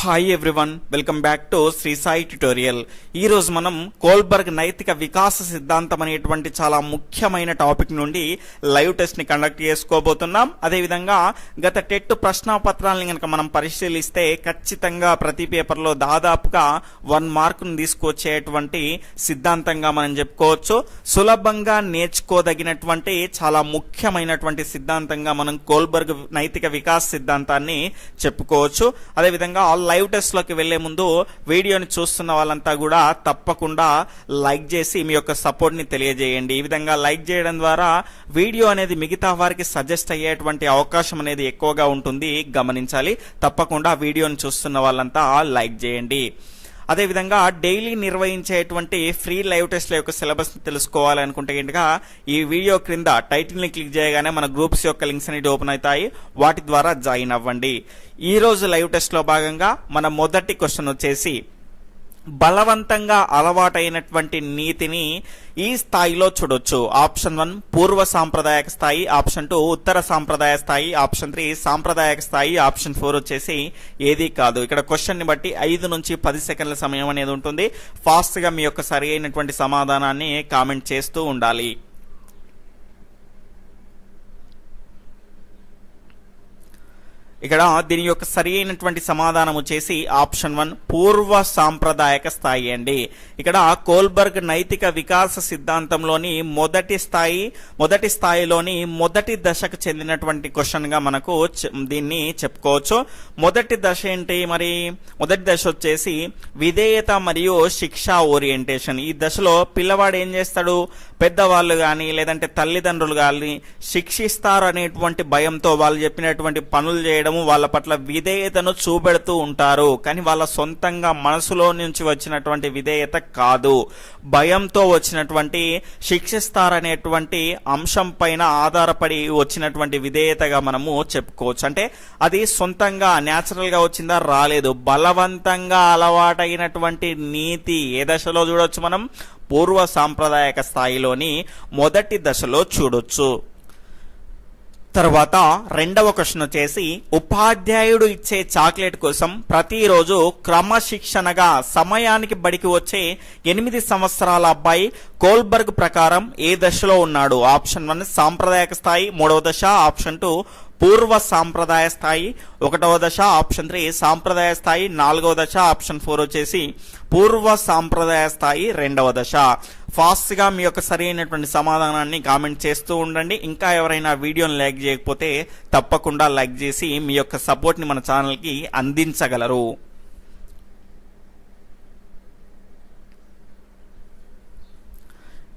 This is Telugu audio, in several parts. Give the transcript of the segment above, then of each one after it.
Hi everyone welcome back to Shri Sai tutorial ఈరోజు మనం కోల్బర్గ్ నైతిక వికాస సిద్ధాంతం అనేటువంటి చాలా ముఖ్యమైన టాపిక్ నుండి లైవ్ టెస్ట్ని కండక్ట్ చేసుకోబోతున్నాం. అదేవిధంగా గత టెట్ ప్రశ్నాపత్రాలను కనుక మనం పరిశీలిస్తే ఖచ్చితంగా ప్రతి పేపర్లో దాదాపుగా వన్ మార్కును తీసుకొచ్చేటువంటి సిద్ధాంతంగా మనం చెప్పుకోవచ్చు. సులభంగా నేర్చుకోదగినటువంటి చాలా ముఖ్యమైనటువంటి సిద్ధాంతంగా మనం కోల్బర్గ్ నైతిక వికాస్ సిద్ధాంతాన్ని చెప్పుకోవచ్చు. అదేవిధంగా ఆల్ లైవ్ టెస్ట్లోకి వెళ్ళే ముందు వీడియోని చూస్తున్న వాళ్ళంతా కూడా తప్పకుండా లైక్ చేసి మీ యొక్క సపోర్ట్ని తెలియజేయండి. ఈ విధంగా లైక్ చేయడం ద్వారా వీడియో అనేది మిగతా వారికి సజెస్ట్ అయ్యేటువంటి అవకాశం అనేది ఎక్కువగా ఉంటుంది. గమనించాలి. తప్పకుండా వీడియోని చూస్తున్న వాళ్ళంతా లైక్ చేయండి. అదేవిధంగా డైలీ నిర్వహించేటువంటి ఫ్రీ లైవ్ టెస్ట్ల యొక్క సిలబస్ తెలుసుకోవాలనుకుంటే కనుక ఈ వీడియో క్రింద టైటిల్ని క్లిక్ చేయగానే మన గ్రూప్స్ యొక్క లింక్స్ అనేవి ఓపెన్ అవుతాయి. వాటి ద్వారా జాయిన్ అవ్వండి. ఈరోజు లైవ్ టెస్ట్లో భాగంగా మన మొదటి క్వశ్చన్ వచ్చేసి బలవంతంగా అలవాటైనటువంటి నీతిని ఈ స్థాయిలో చూడొచ్చు. ఆప్షన్ వన్ పూర్వ సాంప్రదాయక స్థాయి. ఆప్షన్ టూ ఉత్తర సాంప్రదాయ స్థాయి. ఆప్షన్ త్రీ సాంప్రదాయక స్థాయి. ఆప్షన్ ఫోర్ వచ్చేసి ఏది కాదు. ఇక్కడ క్వశ్చన్ని బట్టి ఐదు నుంచి పది సెకండ్ల సమయం అనేది ఉంటుంది. ఫాస్ట్గా మీ యొక్క సరి అయినటువంటి సమాధానాన్ని కామెంట్ చేస్తూ ఉండాలి. ఇక్కడ దీని యొక్క సరి అయినటువంటి సమాధానం వచ్చేసి ఆప్షన్ వన్ పూర్వ సాంప్రదాయక స్థాయి అండి. ఇక్కడ కోల్బర్గ్ నైతిక వికాస సిద్ధాంతంలోని మొదటి స్థాయి మొదటి స్థాయిలోని మొదటి దశకు చెందినటువంటి క్వశ్చన్గా మనకు దీన్ని చెప్పుకోవచ్చు. మొదటి దశ ఏంటి మరి? మొదటి దశ వచ్చేసి విధేయత మరియు శిక్షా ఓరియంటేషన్. ఈ దశలో పిల్లవాడు ఏం చేస్తాడు? పెద్దవాళ్ళు కానీ లేదంటే తల్లిదండ్రులు కానీ శిక్షిస్తారు అనేటువంటి భయంతో వాళ్ళు చెప్పినటువంటి పనులు చేయడము వాళ్ళ పట్ల విధేయతను చూపెడుతూ ఉంటారు. కానీ వాళ్ళ సొంతంగా మనసులో నుంచి వచ్చినటువంటి విధేయత కాదు. భయంతో వచ్చినటువంటి శిక్షిస్తారనేటువంటి అంశం పైన ఆధారపడి వచ్చినటువంటి విధేయతగా మనము చెప్పుకోవచ్చు. అంటే అది సొంతంగా న్యాచురల్గా వచ్చిందా రాలేదు. బలవంతంగా అలవాటైనటువంటి నీతి ఏ దశలో చూడవచ్చు మనం? పూర్వ సాంప్రదాయక స్థాయిలోని మొదటి దశలో చూడొచ్చు. తర్వాత రెండవ క్వశ్చన్ వచ్చేసి ఉపాధ్యాయుడు ఇచ్చే చాక్లెట్ కోసం ప్రతిరోజు క్రమశిక్షణగా సమయానికి బడికి వచ్చే ఎనిమిది సంవత్సరాల అబ్బాయి కోల్బర్గ్ ప్రకారం ఏ దశలో ఉన్నాడు? ఆప్షన్ వన్ సాంప్రదాయక స్థాయి. మూడవ దశ ఆప్షన్ టూ పూర్వ సాంప్రదాయ స్థాయి ఒకటవ దశ ఆప్షన్ త్రీ సాంప్రదాయ స్థాయి నాలుగవ దశ ఆప్షన్ ఫోర్ వచ్చేసి పూర్వ సాంప్రదాయ స్థాయి రెండవ దశ. ఫాస్ట్గా మీ యొక్క సరైనటువంటి సమాధానాన్ని కామెంట్ చేస్తూ ఉండండి. ఇంకా ఎవరైనా వీడియోని లైక్ చేయకపోతే తప్పకుండా లైక్ చేసి మీ యొక్క సపోర్ట్ని మన ఛానల్కి అందించగలరు.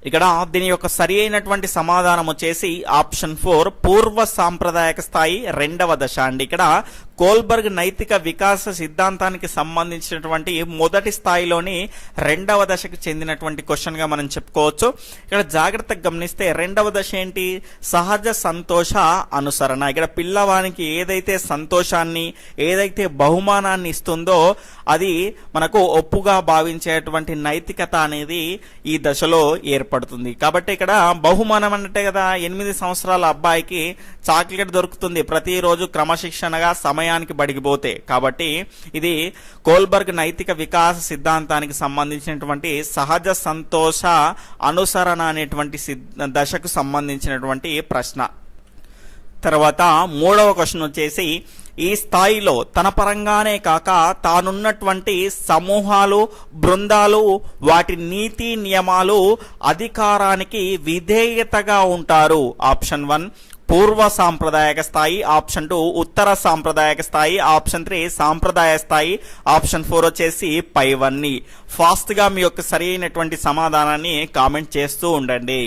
ఇక్కడ దీని యొక్క సరి అయినటువంటి సమాధానం వచ్చేసి ఆప్షన్ ఫోర్ పూర్వ సాంప్రదాయక స్థాయి రెండవ దశ అండి. ఇక్కడ కోల్బర్గ్ నైతిక వికాస సిద్ధాంతానికి సంబంధించినటువంటి మొదటి స్థాయిలోని రెండవ దశకు చెందినటువంటి క్వశ్చన్గా మనం చెప్పుకోవచ్చు. ఇక్కడ జాగ్రత్తగా గమనిస్తే రెండవ దశ ఏంటి? సహజ సంతోష అనుసరణ. ఇక్కడ పిల్లవానికి ఏదైతే సంతోషాన్ని ఏదైతే బహుమానాన్ని ఇస్తుందో అది మనకు ఒప్పుగా భావించేటువంటి నైతికత అనేది ఈ దశలో ఏర్పడుతుంది. కాబట్టి ఇక్కడ బహుమానం అంటే కదా ఎనిమిది సంవత్సరాల అబ్బాయికి చాక్లెట్ దొరుకుతుంది. ప్రతిరోజు క్రమశిక్షణగా సమయానికి బడిగిపోతే. కాబట్టి ఇది కోల్బర్గ్ నైతిక వికాస సిద్ధాంతానికి సంబంధించినటువంటి సహజ సంతోష అనుసరణ అనేటువంటి సిద్- దశకు సంబంధించినటువంటి ప్రశ్న. తర్వాత మూడవ క్వశ్చన్ వచ్చేసి ఈ స్థాయిలో తన పరంగానే కాక తానున్నటువంటి సమూహాలు బృందాలు వాటి నీతి నియమాలు అధికారానికి విధేయతగా ఉంటారు. ఆప్షన్ వన్ పూర్వ సాంప్రదాయక స్థాయి ఆప్షన్ టూ ఉత్తర సాంప్రదాయక స్థాయి ఆప్షన్ త్రీ సాంప్రదాయ స్థాయి ఆప్షన్ ఫోర్ వచ్చేసి పైవన్నీ. ఫాస్ట్గా మీ యొక్క సరి అయినటువంటి సమాధానాన్ని కామెంట్ చేస్తూ ఉండండి.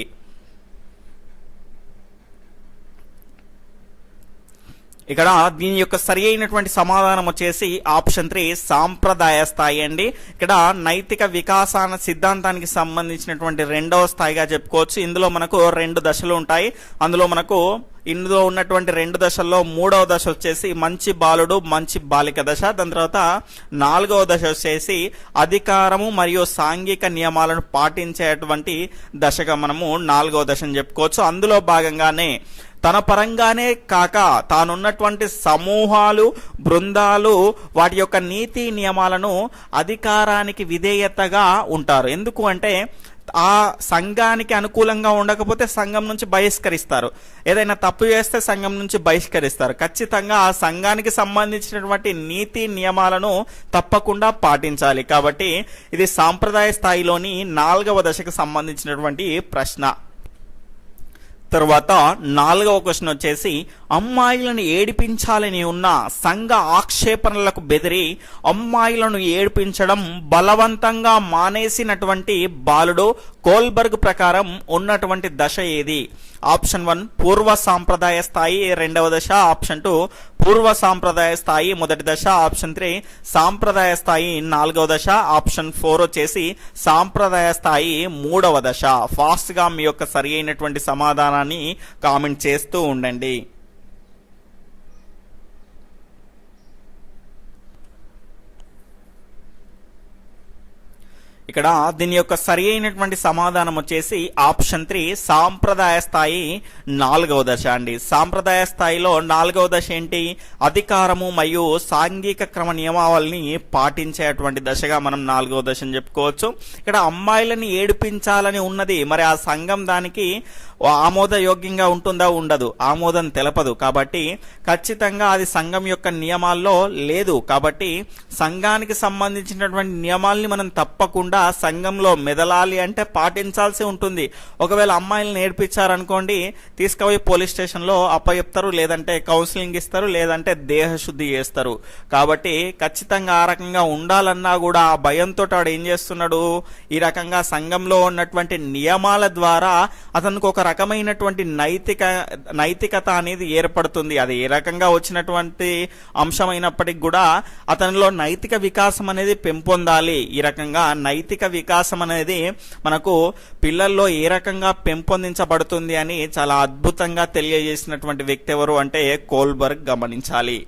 ఇక్కడ దీని యొక్క సరి అయినటువంటి సమాధానం వచ్చేసి ఆప్షన్ త్రీ సాంప్రదాయ స్థాయి అండి. ఇక్కడ నైతిక వికాసాన సిద్ధాంతానికి సంబంధించినటువంటి రెండవ స్థాయిగా చెప్పుకోవచ్చు. ఇందులో మనకు రెండు దశలు ఉంటాయి. అందులో మనకు ఇందులో ఉన్నటువంటి రెండు దశల్లో మూడవ దశ వచ్చేసి మంచి బాలుడు మంచి బాలిక దశ. దాని తర్వాత నాలుగవ దశ వచ్చేసి అధికారము మరియు సాంఘిక నియమాలను పాటించేటువంటి దశగా మనము నాలుగవ దశని చెప్పుకోవచ్చు. అందులో భాగంగానే తన పరంగానే కాక తానున్నటువంటి సమూహాలు బృందాలు వాటి యొక్క నీతి నియమాలను అధికారానికి విధేయతగా ఉంటారు. ఎందుకు అంటే ఆ సంఘానికి అనుకూలంగా ఉండకపోతే సంఘం నుంచి బహిష్కరిస్తారు. ఏదైనా తప్పు చేస్తే సంఘం నుంచి బహిష్కరిస్తారు. ఖచ్చితంగా ఆ సంఘానికి సంబంధించినటువంటి నీతి నియమాలను తప్పకుండా పాటించాలి. కాబట్టి ఇది సాంప్రదాయ స్థాయిలోని నాలుగవ దశకు సంబంధించినటువంటి ప్రశ్న. తర్వాత నాలుగవ క్వశ్చన్ వచ్చేసి అమ్మాయిలను ఏడిపించాలని ఉన్న సంఘ ఆక్షేపణలకు బెదిరి అమ్మాయిలను ఏడిపించడం బలవంతంగా మానేసినటువంటి బాలుడు కోల్బర్గ్ ప్రకారం ఉన్నటువంటి దశ ఏది? ఆప్షన్ వన్ పూర్వ సాంప్రదాయ స్థాయి రెండవ దశ? ఆప్షన్ టూ పూర్వ సాంప్రదాయ స్థాయి మొదటి దశ. ఆప్షన్ త్రీ సాంప్రదాయ స్థాయి నాలుగవ దశ. ఆప్షన్ ఫోర్ వచ్చేసి సాంప్రదాయ స్థాయి మూడవ దశ. ఫాస్ట్గా మీ యొక్క సరి అయినటువంటి సమాధానాన్ని కామెంట్ చేస్తూ ఉండండి. ఇక్కడ దీని యొక్క సరి అయినటువంటి సమాధానం వచ్చేసి ఆప్షన్ త్రీ సాంప్రదాయ స్థాయి నాలుగవ దశ అండి. సాంప్రదాయ స్థాయిలో నాలుగవ దశ ఏంటి? అధికారము మరియు సాంఘిక క్రమ నియమావళిని పాటించేటువంటి దశగా మనం నాలుగవ దశని చెప్పుకోవచ్చు. ఇక్కడ అమ్మాయిలని ఏడిపించాలని ఉన్నది మరి ఆ సంఘం దానికి ఆమోదయోగ్యంగా ఉంటుందా? ఉండదు. ఆమోదం తెలపదు. కాబట్టి ఖచ్చితంగా అది సంఘం యొక్క నియమాల్లో లేదు. కాబట్టి సంఘానికి సంబంధించినటువంటి నియమాల్ని మనం తప్పకుండా సంఘంలో మెదలాలి అంటే పాటించాల్సి ఉంటుంది. ఒకవేళ అమ్మాయిలు నేర్పించారనుకోండి తీసుకుపోయి పోలీస్ స్టేషన్లో అప్పచెప్తారు లేదంటే కౌన్సిలింగ్ ఇస్తారు లేదంటే దేహశుద్ధి చేస్తారు. కాబట్టి ఖచ్చితంగా ఆ రకంగా ఉండాలన్నా కూడా ఆ భయంతో వాడు ఏం చేస్తున్నాడు? ఈ రకంగా సంఘంలో ఉన్నటువంటి నియమాల ద్వారా అతనికి ఒక రకమైనటువంటి నైతిక నైతికత అనేది ఏర్పడుతుంది. అది ఏ రకంగా వచ్చినటువంటి అంశమైనప్పటికి కూడా అతనిలో నైతిక వికాసం అనేది పెంపొందాలి. ఈ రకంగా నైతిక వికాసం అనేది మనకు పిల్లల్లో ఏ రకంగా పెంపొందించబడుతుంది అని చాలా అద్భుతంగా తెలియజేసినటువంటి వ్యక్తి ఎవరు అంటే కోల్బర్గ్ గమనించాలి.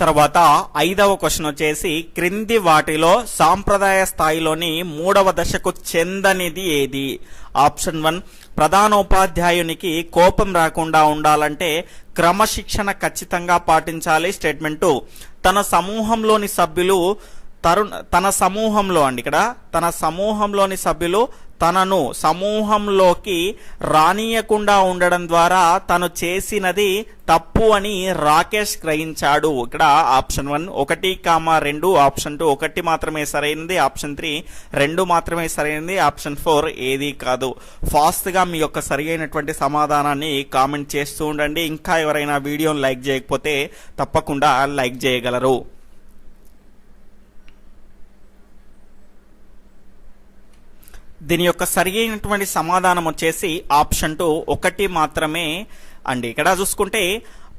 తర్వాత ఐదవ క్వశ్చన్ వచ్చేసి క్రింది వాటిలో సాంప్రదాయ స్థాయిలోని మూడవ దశకు చెందనిది ఏది? ఆప్షన్ వన్ ప్రధానోపాధ్యాయునికి కోపం రాకుండా ఉండాలంటే క్రమశిక్షణ ఖచ్చితంగా పాటించాలి. స్టేట్మెంట్ టూ తన సమూహంలోని సభ్యులు తరుణ్ తన సమూహంలో అండి ఇక్కడ తన సమూహంలోని సభ్యులు తనను సమూహంలోకి రానియకుండా ఉండడం ద్వారా తను చేసినది తప్పు అని రాకేష్ గ్రహించాడు. ఇక్కడ ఆప్షన్ వన్ ఒకటి కామా రెండు ఆప్షన్ టూ ఒకటి మాత్రమే సరైనది ఆప్షన్ త్రీ రెండు మాత్రమే సరైనది ఆప్షన్ ఫోర్ ఏది కాదు. ఫాస్ట్గా మీ యొక్క సరి అయినటువంటి సమాధానాన్ని కామెంట్ చేస్తూ ఉండండి. ఇంకా ఎవరైనా వీడియోని లైక్ చేయకపోతే తప్పకుండా లైక్ చేయగలరు. దీని యొక్క సరి అయినటువంటి సమాధానం వచ్చేసి ఆప్షన్ టూ ఒకటి మాత్రమే అండి. ఇక్కడ చూసుకుంటే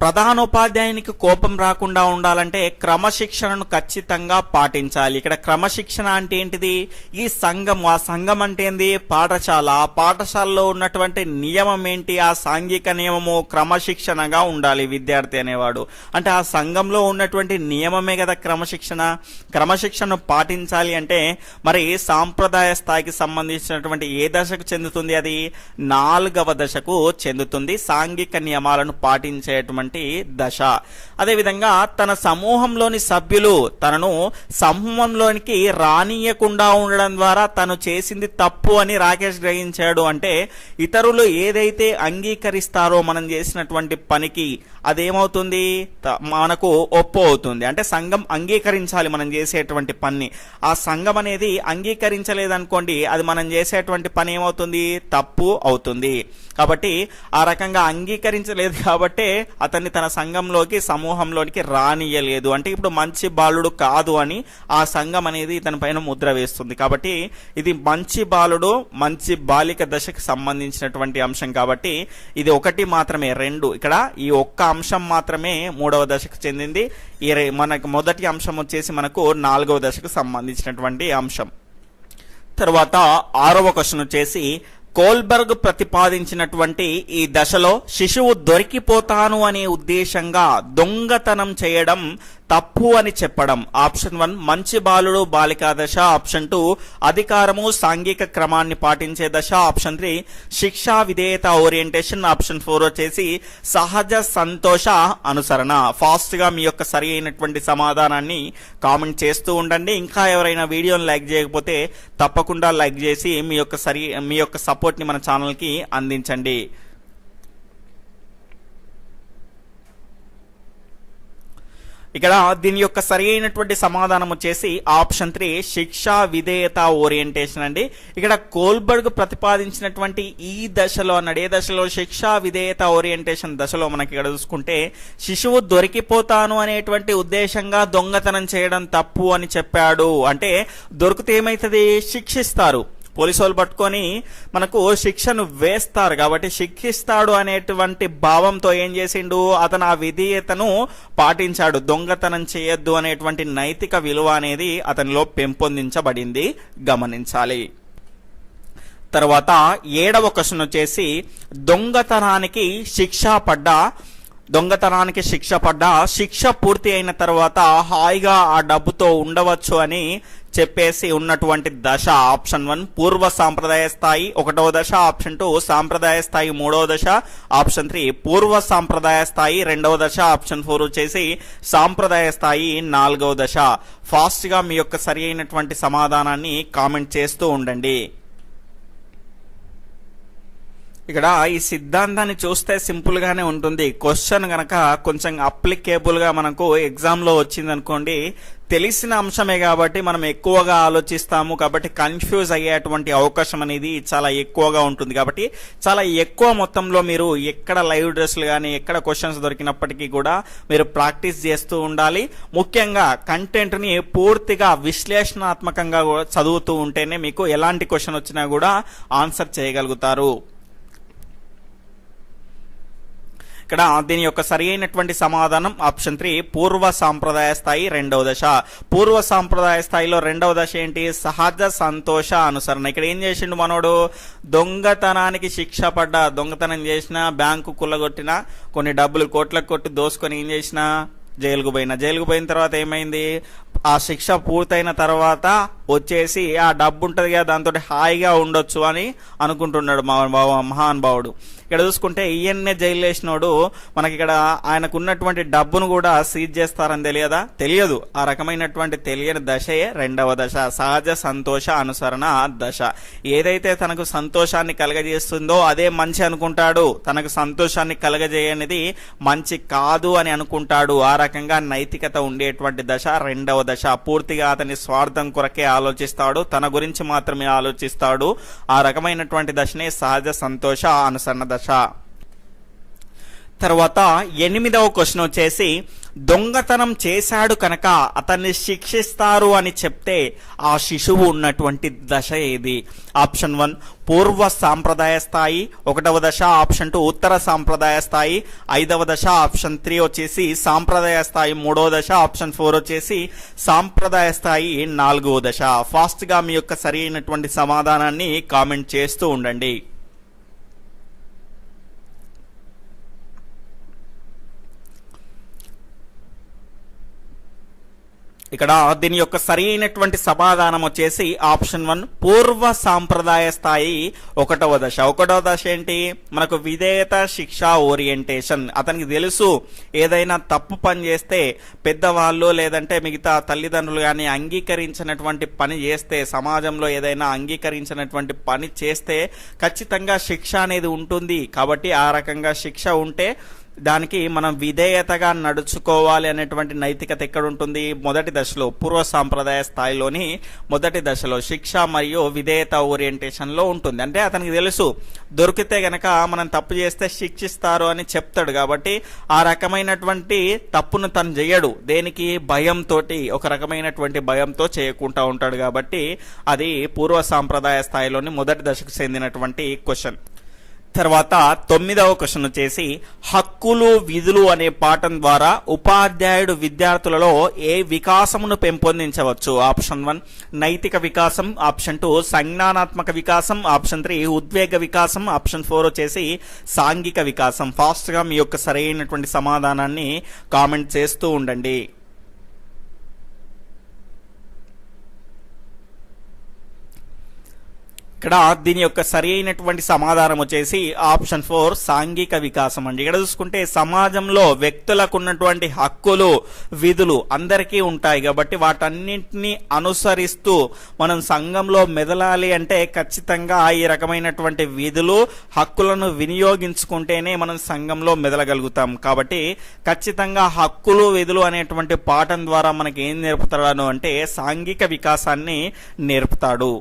ప్రధానోపాధ్యాయునికి కోపం రాకుండా ఉండాలంటే క్రమశిక్షణను ఖచ్చితంగా పాటించాలి. ఇక్కడ క్రమశిక్షణ అంటే ఏంటిది? ఈ సంఘం ఆ సంఘం అంటే ఏంది? పాఠశాల. ఆ పాఠశాలలో ఉన్నటువంటి నియమం ఏంటి? ఆ సాంఘిక నియమము క్రమశిక్షణగా ఉండాలి విద్యార్థి అనేవాడు. అంటే ఆ సంఘంలో ఉన్నటువంటి నియమమే కదా క్రమశిక్షణ. క్రమశిక్షణను పాటించాలి అంటే మరి సాంప్రదాయ స్థాయికి సంబంధించినటువంటి ఏ దశకు చెందుతుంది అది? నాలుగవ దశకు చెందుతుంది. సాంఘిక నియమాలను పాటించేటువంటి దశ. అదేవిధంగా తన సమూహంలోని సభ్యులు తనను సమూహంలోనికి రానియకుండా ఉండడం ద్వారా తను చేసింది తప్పు అని రాకేష్ గ్రహించాడు. అంటే ఇతరులు ఏదైతే అంగీకరిస్తారో మనం చేసినటువంటి పనికి అదేమవుతుంది? త- మనకు ఒప్పు అవుతుంది. అంటే సంఘం అంగీకరించాలి మనం చేసేటువంటి పని ఆ సంఘం అనేది అంగీకరించలేదనుకోండి అది మనం చేసేటువంటి పని ఏమవుతుంది? తప్పు అవుతుంది. కాబట్టి ఆ రకంగా అంగీకరించలేదు కాబట్టే అతన్ని తన సంఘంలోకి సమూహంలోనికి రానియలేదు. అంటే ఇప్పుడు మంచి బాలుడు కాదు అని ఆ సంఘం అనేది ఇతని పైన ముద్ర వేస్తుంది. కాబట్టి ఇది మంచి బాలుడు మంచి బాలిక దశకు సంబంధించినటువంటి అంశం కాబట్టి ఇది ఒకటి మాత్రమే రెండు. ఇక్కడ ఈ ఒక్క అంశం మాత్రమే మూడవ దశకు చెందింది. ఈ మనకు మొదటి అంశం వచ్చేసి మనకు నాలుగవ దశకు సంబంధించినటువంటి అంశం. తర్వాత ఆరవ క్వశ్చన్ వచ్చేసి కోల్బర్గ్ ప్రతిపాదించినటువంటి ఈ దశలో శిశువు దొరికిపోతాను అనే ఉద్దేశంగా దొంగతనం చేయడం తప్పు అని చెప్పడం. ఆప్షన్ వన్ మంచి బాలుడు బాలికా దశ. ఆప్షన్ టూ అధికారము సాంఘిక క్రమాన్ని పాటించే దశ. ఆప్షన్ త్రీ శిక్షా విధేయత ఓరియంటేషన్. ఆప్షన్ ఫోర్ వచ్చేసి సహజ సంతోష అనుసరణ. ఫాస్ట్గా మీ యొక్క సరి అయినటువంటి సమాధానాన్ని కామెంట్ చేస్తూ ఉండండి. ఇంకా ఎవరైనా వీడియోని లైక్ చేయకపోతే తప్పకుండా లైక్ చేసి మీ యొక్క సరి మీ యొక్క సపోర్ట్ని మన ఛానల్కి అందించండి. ఇక్కడ దీని యొక్క సరి అయినటువంటి సమాధానం వచ్చేసి ఆప్షన్ త్రీ శిక్షా విధేయత ఓరియంటేషన్ అండి. ఇక్కడ కోల్బర్గ్ ప్రతిపాదించినటువంటి ఈ దశలో అన్నాడు. ఏ దశలో? శిక్షా విధేయత ఓరియంటేషన్ దశలో మనకి ఇక్కడ చూసుకుంటే శిశువు దొరికిపోతాను అనేటువంటి ఉద్దేశంగా దొంగతనం చేయడం తప్పు అని చెప్పాడు. అంటే దొరికితే ఏమైతుంది? శిక్షిస్తారు. పోలీసు వాళ్ళు పట్టుకొని మనకు శిక్షను వేస్తారు. కాబట్టి శిక్షిస్తాడు అనేటువంటి భావంతో ఏం చేసిండు? అతను ఆ విధేయతను పాటించాడు. దొంగతనం చేయొద్దు అనేటువంటి నైతిక విలువ అనేది అతనిలో పెంపొందించబడింది. గమనించాలి. తర్వాత ఏడవ క్వశ్చన్ వచ్చేసి దొంగతనానికి శిక్ష పడ్డ? దొంగతనానికి శిక్ష పడ్డ? శిక్ష పూర్తి అయిన తర్వాత హాయిగా ఆ డబ్బుతో ఉండవచ్చు అని చెప్పేసి ఉన్నటువంటి దశ ఆప్షన్ వన్ పూర్వ సాంప్రదాయ స్థాయి ఒకటవ దశ ఆప్షన్ టూ సాంప్రదాయ స్థాయి మూడవ దశ ఆప్షన్ త్రీ పూర్వ సాంప్రదాయ స్థాయి రెండవ దశ ఆప్షన్ ఫోర్ వచ్చేసి సాంప్రదాయ స్థాయి నాలుగవ దశ. ఫాస్ట్గా మీ యొక్క సరి అయినటువంటి సమాధానాన్ని కామెంట్ చేస్తూ ఉండండి. ఇక్కడ ఈ సిద్ధాంతాన్ని చూస్తే సింపుల్ గానే ఉంటుంది. క్వశ్చన్ గనక కొంచెం అప్లికేబుల్గా మనకు ఎగ్జామ్లో వచ్చింది అనుకోండి తెలిసిన అంశమే కాబట్టి మనం ఎక్కువగా ఆలోచిస్తాము కాబట్టి కన్ఫ్యూజ్ అయ్యేటువంటి అవకాశం అనేది చాలా ఎక్కువగా ఉంటుంది కాబట్టి చాలా ఎక్కువ మొత్తంలో మీరు ఎక్కడ లైవ్ డ్రెస్లు కానీ ఎక్కడ క్వశ్చన్స్ దొరికినప్పటికీ కూడా మీరు ప్రాక్టీస్ చేస్తూ ఉండాలి. ముఖ్యంగా కంటెంట్ని పూర్తిగా విశ్లేషణాత్మకంగా కూడా చదువుతూ ఉంటేనే మీకు ఎలాంటి క్వశ్చన్ వచ్చినా కూడా ఆన్సర్ చేయగలుగుతారు. ఇక్కడ దీని యొక్క సరి అయినటువంటి సమాధానం ఆప్షన్ త్రీ పూర్వ సాంప్రదాయ స్థాయి రెండవ దశ. పూర్వ సాంప్రదాయ స్థాయిలో రెండవ దశ ఏంటి? సహజ సంతోష అనుసరణ. ఇక్కడ ఏం చేసిండు మనోడు? దొంగతనానికి శిక్ష పడ్డ. దొంగతనం చేసిన బ్యాంకు కుల్లగొట్టిన కొన్ని డబ్బులు కోట్లకు కొట్టి దోసుకొని ఏం చేసిన? జైలుకు పోయిన. జైలుకు పోయిన తర్వాత ఏమైంది? ఆ శిక్ష పూర్తయిన తర్వాత వచ్చేసి ఆ డబ్బు ఉంటుంది కదా దాంతో హాయిగా ఉండొచ్చు అని అనుకుంటున్నాడు మా బావ- మహానుభావుడు. ఇక్కడ చూసుకుంటే ఈయన్నే జైలు వేసినోడు మనకి ఇక్కడ ఆయనకు ఉన్నటువంటి డబ్బును కూడా సీజ్ చేస్తారని తెలియదా? తెలియదు. ఆ రకమైనటువంటి తెలియని దశయే రెండవ దశ. సహజ సంతోష అనుసరణ దశ. ఏదైతే తనకు సంతోషాన్ని కలగజేస్తుందో అదే మంచి అనుకుంటాడు. తనకు సంతోషాన్ని కలగజేయనిది మంచి కాదు అని అనుకుంటాడు. ఆ రకంగా నైతికత ఉండేటువంటి దశ రెండవ దశ. పూర్తిగా అతని స్వార్థం కొరకే ఆలోచిస్తాడు. తన గురించి మాత్రమే ఆలోచిస్తాడు. ఆ రకమైనటువంటి దశనే సహజ సంతోష అనుసరణ దశ. తర్వాత ఎనిమిదవ క్వశ్చన్ వచ్చేసి దొంగతనం చేశాడు కనుక అతన్ని శిక్షిస్తారు అని చెప్తే ఆ శిశువు ఉన్నటువంటి దశ ఏది? ఆప్షన్ వన్ పూర్వ సాంప్రదాయ స్థాయి. ఒకటవ దశ ఆప్షన్ టూ ఉత్తర సాంప్రదాయ స్థాయి. ఐదవ దశ ఆప్షన్ త్రీ వచ్చేసి సాంప్రదాయ స్థాయి. మూడవ దశ ఆప్షన్ ఫోర్ వచ్చేసి సాంప్రదాయ స్థాయి. నాలుగవ దశ. ఫాస్ట్గా మీ యొక్క సరైనటువంటి సమాధానాన్ని కామెంట్ చేస్తూ ఉండండి. ఇక్కడ దీని యొక్క సరైనటువంటి సమాధానం వచ్చేసి ఆప్షన్ వన్ పూర్వ సాంప్రదాయ స్థాయి ఒకటవ దశ. ఒకటవ దశ ఏంటి? మనకు విధేయత శిక్ష ఓరియంటేషన్. అతనికి తెలుసు ఏదైనా తప్పు పని చేస్తే పెద్దవాళ్ళు లేదంటే మిగతా తల్లిదండ్రులు కానీ అంగీకరించినటువంటి పని చేస్తే సమాజంలో ఏదైనా అంగీకరించినటువంటి పని చేస్తే ఖచ్చితంగా శిక్ష అనేది ఉంటుంది. కాబట్టి ఆ రకంగా శిక్ష ఉంటే దానికి మనం విధేయతగా నడుచుకోవాలి అనేటువంటి నైతికత ఎక్కడ ఉంటుంది మొదటి దశలో పూర్వ సాంప్రదాయ స్థాయిలోని మొదటి దశలో శిక్ష మరియు విధేయత ఓరియంటేషన్లో ఉంటుంది. అంటే అతనికి తెలుసు దొరికితే గనక మనం తప్పు చేస్తే శిక్షిస్తారు అని చెప్తాడు కాబట్టి ఆ రకమైనటువంటి తప్పును తను చేయడు. దేనికి? భయంతో ఒక రకమైనటువంటి భయంతో చేయకుండా ఉంటాడు కాబట్టి అది పూర్వ సాంప్రదాయ స్థాయిలోని మొదటి దశకు చెందినటువంటి క్వశ్చన్. తర్వాత తొమ్మిదవ క్వశ్చన్ వచ్చేసి హక్కులు విధులు అనే పాఠం ద్వారా ఉపాధ్యాయుడు విద్యార్థులలో ఏ వికాసమును పెంపొందించవచ్చు? ఆప్షన్ వన్ నైతిక వికాసం. ఆప్షన్ టూ సంజ్ఞానాత్మక వికాసం. ఆప్షన్ త్రీ ఉద్వేగ వికాసం. ఆప్షన్ ఫోర్ వచ్చేసి సాంఘిక వికాసం. ఫాస్ట్గా మీ యొక్క సరైనటువంటి సమాధానాన్ని కామెంట్ చేస్తూ ఉండండి. ఇక్కడ దీని యొక్క సరి అయినటువంటి సమాధానం వచ్చేసి ఆప్షన్ ఫోర్ సాంఘిక వికాసం అండి. ఇక్కడ చూసుకుంటే సమాజంలో వ్యక్తులకు ఉన్నటువంటి హక్కులు విధులు అందరికీ ఉంటాయి కాబట్టి వాటన్నింటినీ అనుసరిస్తూ మనం సంఘంలో మెదలాలి అంటే ఖచ్చితంగా ఈ రకమైనటువంటి విధులు హక్కులను వినియోగించుకుంటేనే మనం సంఘంలో మెదలగలుగుతాం. కాబట్టి ఖచ్చితంగా హక్కులు విధులు అనేటువంటి పాఠం ద్వారా మనకి ఏం నేర్పుతాడు అంటే సాంఘిక వికాసాన్ని నేర్పుతాడు.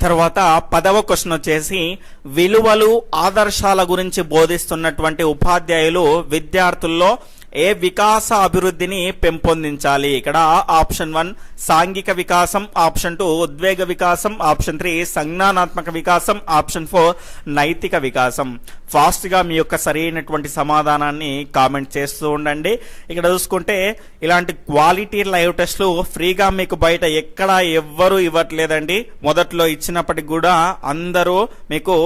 తర్వాత పదవ క్వశ్చన్ వచ్చేసి విలువలు ఆదర్శాల గురించి బోధిస్తున్నటువంటి ఉపాధ్యాయులు విద్యార్థుల్లో ఏ వికాస అభివృద్ధిని పెంపొందించాలి? ఇక్కడ ఆప్షన్ వన్ సాంఘిక వికాసం. ఆప్షన్ టూ ఉద్వేగ వికాసం. ఆప్షన్ త్రీ సంజ్ఞానాత్మక వికాసం. ఆప్షన్ ఫోర్ నైతిక వికాసం. ఫాస్ట్గా మీ యొక్క సరైనటువంటి సమాధానాన్ని కామెంట్ చేస్తూ ఉండండి. ఇక్కడ చూసుకుంటే ఇలాంటి క్వాలిటీ లైవ్ టెస్ట్లు ఫ్రీగా మీకు బయట ఎక్కడా ఎవ్వరూ ఇవ్వట్లేదండి. మొదట్లో ఇచ్చినప్పటికి కూడా అందరూ మీకు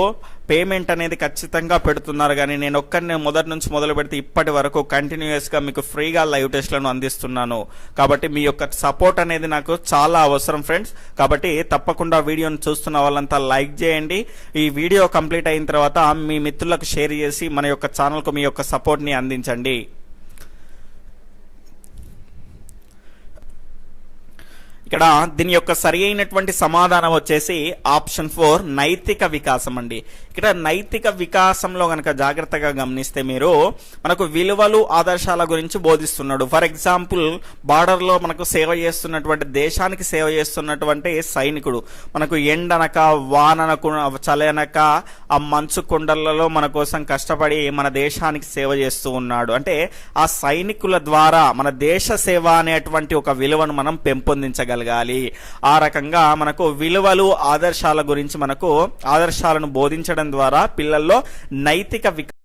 పేమెంట్ అనేది ఖచ్చితంగా పెడుతున్నారు కానీ నేను ఒక్కరిని మొదటి నుంచి మొదలు పెడితే ఇప్పటి వరకు కంటిన్యూస్గా మీకు ఫ్రీగా లైవ్ టెస్ట్లను అందిస్తున్నాను. కాబట్టి మీ యొక్క సపోర్ట్ అనేది నాకు చాలా అవసరం ఫ్రెండ్స్ కాబట్టి తప్పకుండా వీడియోను చూస్తున్న వాళ్ళంతా లైక్ చేయండి. ఈ వీడియో కంప్లీట్ అయిన తర్వాత మీ మిత్రులకు షేర్ చేసి మన యొక్క ఛానల్కు మీ యొక్క సపోర్ట్ని అందించండి. ఇక్కడ దీని యొక్క సరి అయినటువంటి సమాధానం వచ్చేసి ఆప్షన్ ఫోర్ నైతిక వికాసం అండి. ఇక్కడ నైతిక వికాసంలో కనుక జాగ్రత్తగా గమనిస్తే మీరు మనకు విలువలు ఆదర్శాల గురించి బోధిస్తున్నాడు. ఫర్ ఎగ్జాంపుల్ బార్డర్లో మనకు సేవ చేస్తున్నటువంటి దేశానికి సేవ చేస్తున్నటువంటి సైనికుడు. మనకు ఎండనక వాననకు చలనక ఆ మంచు కొండలలో మన కోసం కష్టపడి మన దేశానికి సేవ చేస్తూ ఉన్నాడు. అంటే ఆ సైనికుల ద్వారా మన దేశ సేవ అనేటువంటి ఒక విలువను మనం పెంపొందించగలం. పెంపొందించగలగాలి ఆ రకంగా మనకు విలువలు ఆదర్శాల గురించి మనకు ఆదర్శాలను బోధించడం ద్వారా పిల్లల్లో నైతిక విక